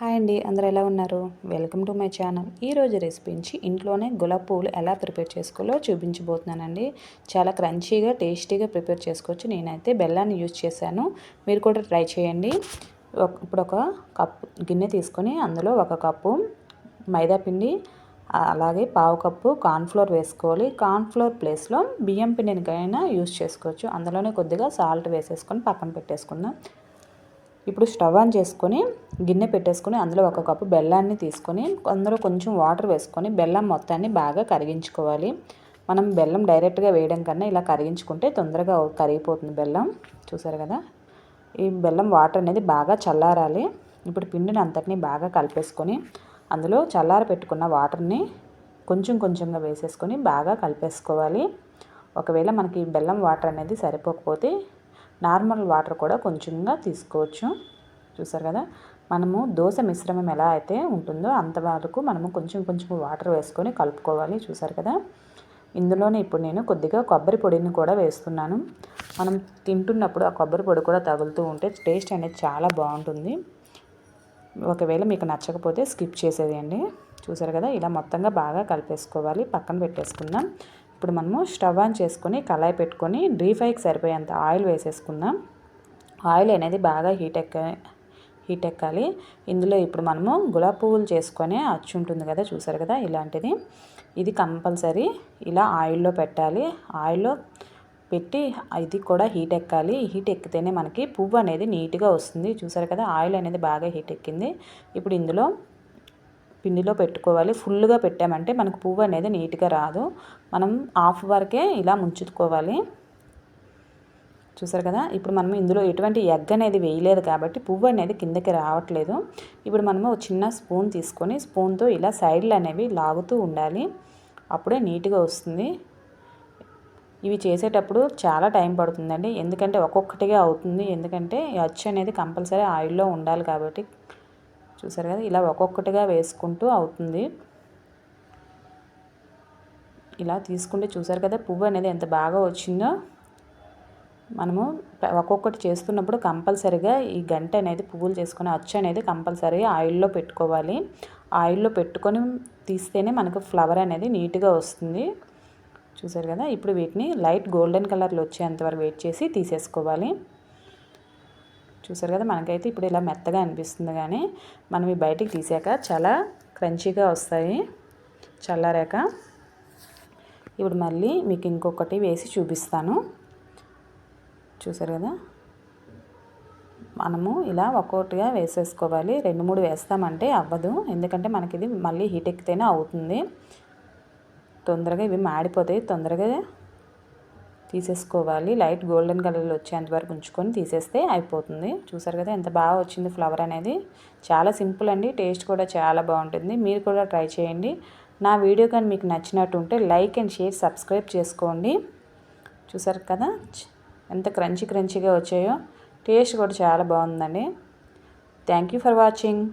Hi అండి అందరు ఎలా ఉన్నారు? Welcome to my channel. ఈరోజు రెసిపీంచి ఇంట్లోనే గులాబ్ పువ్వులు ఎలా ప్రిపేర్ చేసుకోవాలో చూపించబోతున్నానండి. చాలా క్రంచీగా టేస్టీగా ప్రిపేర్ చేసుకోవచ్చు. నేనైతే బెల్లాన్ని యూజ్ చేశాను. మీరు కూడా ట్రై చేయండి. ఇప్పుడు ఒక కప్పు గిన్నె తీసుకొని అందులో ఒక కప్పు మైదా పిండి అలాగే పావు కప్పు కార్న్ఫ్లోర్ వేసుకోవాలి. కార్న్ఫ్లోర్ ప్లేస్లో బియ్యం పిండినికైనా యూజ్ చేసుకోవచ్చు. అందులోనే కొద్దిగా సాల్ట్ వేసేసుకొని పక్కన పెట్టేసుకుందాం. ఇప్పుడు స్టవ్ ఆన్ చేసుకొని గిన్నె పెట్టేసుకొని అందులో ఒక కప్పు బెల్లాన్ని తీసుకొని అందులో కొంచెం వాటర్ వేసుకొని బెల్లం మొత్తాన్ని బాగా కరిగించుకోవాలి. మనం బెల్లం డైరెక్ట్గా వేయడం కన్నా ఇలా కరిగించుకుంటే తొందరగా కరిగిపోతుంది బెల్లం. చూసారు కదా? ఈ బెల్లం వాటర్ అనేది బాగా చల్లారాలి. ఇప్పుడు పిండిని అంతటినీ బాగా కలిపేసుకొని అందులో చల్లార పెట్టుకున్న వాటర్ని కొంచెం కొంచెంగా వేసేసుకొని బాగా కలిపేసుకోవాలి. ఒకవేళ మనకి బెల్లం వాటర్ అనేది సరిపోకపోతే నార్మల్ వాటర్ కూడా కొంచెంగా తీసుకోవచ్చు. చూసారు కదా? మనము దోశ మిశ్రమం ఎలా అయితే ఉంటుందో అంతవరకు మనము కొంచెం కొంచెం వాటర్ వేసుకొని కలుపుకోవాలి. చూసారు కదా? ఇందులోనే ఇప్పుడు నేను కొద్దిగా కొబ్బరి పొడిని కూడా వేస్తున్నాను. మనం తింటున్నప్పుడు ఆ కొబ్బరి పొడి కూడా తగులుతూ ఉంటే టేస్ట్ అనేది చాలా బాగుంటుంది. ఒకవేళ మీకు నచ్చకపోతే స్కిప్ చేసేయండి. చూసారు కదా? ఇలా మొత్తంగా బాగా కలిపేసుకోవాలి. పక్కన పెట్టేసుకుందాం. ఇప్పుడు మనము స్టవ్ ఆన్ చేసుకొని కళాయి పెట్టుకొని డీ ఫ్రైకి సరిపోయేంత ఆయిల్ వేసేసుకుందాం. ఆయిల్ అనేది బాగా హీట్ ఎక్క హీట్ ఎక్కాలి. ఇందులో ఇప్పుడు మనము గులాబీ పువ్వులు చేసుకొని అచ్చు ఉంటుంది కదా చూసారు కదా ఇలాంటిది. ఇది కంపల్సరీ ఇలా ఆయిల్లో పెట్టాలి. ఆయిల్లో పెట్టి ఇది కూడా హీట్ ఎక్కాలి. హీట్ ఎక్కితేనే మనకి పువ్వు అనేది నీట్గా వస్తుంది. చూసారు కదా ఆయిల్ అనేది బాగా హీట్ ఎక్కింది. ఇప్పుడు ఇందులో పిండిలో పెట్టుకోవాలి. ఫుల్గా పెట్టామంటే మనకు పువ్వు అనేది నీట్గా రాదు. మనం హాఫ్ వరకే ఇలా ముంచుకోవాలి. చూసారు కదా? ఇప్పుడు మనం ఇందులో ఎటువంటి ఎగ్ అనేది వేయలేదు కాబట్టి పువ్వు అనేది కిందకి రావట్లేదు. ఇప్పుడు మనము చిన్న స్పూన్ తీసుకొని స్పూన్తో ఇలా సైడ్లు అనేవి లాగుతూ ఉండాలి. అప్పుడే నీట్గా వస్తుంది. ఇవి చేసేటప్పుడు చాలా టైం పడుతుందండి. ఎందుకంటే ఒక్కొక్కటిగా అవుతుంది. ఎందుకంటే అచ్చు అనేది కంపల్సరీ ఆయిల్లో ఉండాలి కాబట్టి చూసారు కదా? ఇలా ఒక్కొక్కటిగా వేసుకుంటూ అవుతుంది. ఇలా తీసుకుంటే చూసారు కదా పువ్వు అనేది ఎంత బాగా వచ్చిందో. మనము ఒక్కొక్కటి చేస్తున్నప్పుడు కంపల్సరిగా ఈ గంట అనేది పువ్వులు చేసుకునే అచ్చు అనేది కంపల్సరీ ఆయిల్లో పెట్టుకోవాలి. ఆయిల్లో పెట్టుకొని తీస్తేనే మనకు ఫ్లవర్ అనేది నీట్గా వస్తుంది. చూసారు కదా? ఇప్పుడు వీటిని లైట్ గోల్డెన్ కలర్లో వచ్చేంతవరకు వెయిట్ చేసి తీసేసుకోవాలి. చూసారు కదా మనకైతే ఇప్పుడు ఇలా మెత్తగా అనిపిస్తుంది కానీ మనం ఈ బయటికి తీసాక చాలా క్రంచీగా వస్తాయి చల్లారాక. ఇప్పుడు మళ్ళీ మీకు ఇంకొకటి వేసి చూపిస్తాను. చూసారు కదా? మనము ఇలా ఒక్కొక్కటిగా వేసేసుకోవాలి. రెండు మూడు వేస్తామంటే అవ్వదు. ఎందుకంటే మనకి ఇది మళ్ళీ హీట్ ఎక్కితేనే అవుతుంది. తొందరగా ఇవి మాడిపోతాయి. తొందరగా తీసేసుకోవాలి. లైట్ గోల్డెన్ కలర్లో వచ్చేంత వరకు ఉంచుకొని తీసేస్తే అయిపోతుంది. చూసారు కదా ఎంత బాగా వచ్చింది ఫ్లవర్ అనేది. చాలా సింపుల్ అండి. టేస్ట్ కూడా చాలా బాగుంటుంది. మీరు కూడా ట్రై చేయండి. నా వీడియో కానీ మీకు నచ్చినట్టు ఉంటే లైక్ అండ్ షేర్ సబ్స్క్రైబ్ చేసుకోండి. చూసారు కదా ఎంత క్రంచి క్రంచిగా వచ్చాయో. టేస్ట్ కూడా చాలా బాగుందండి. Thank you for watching.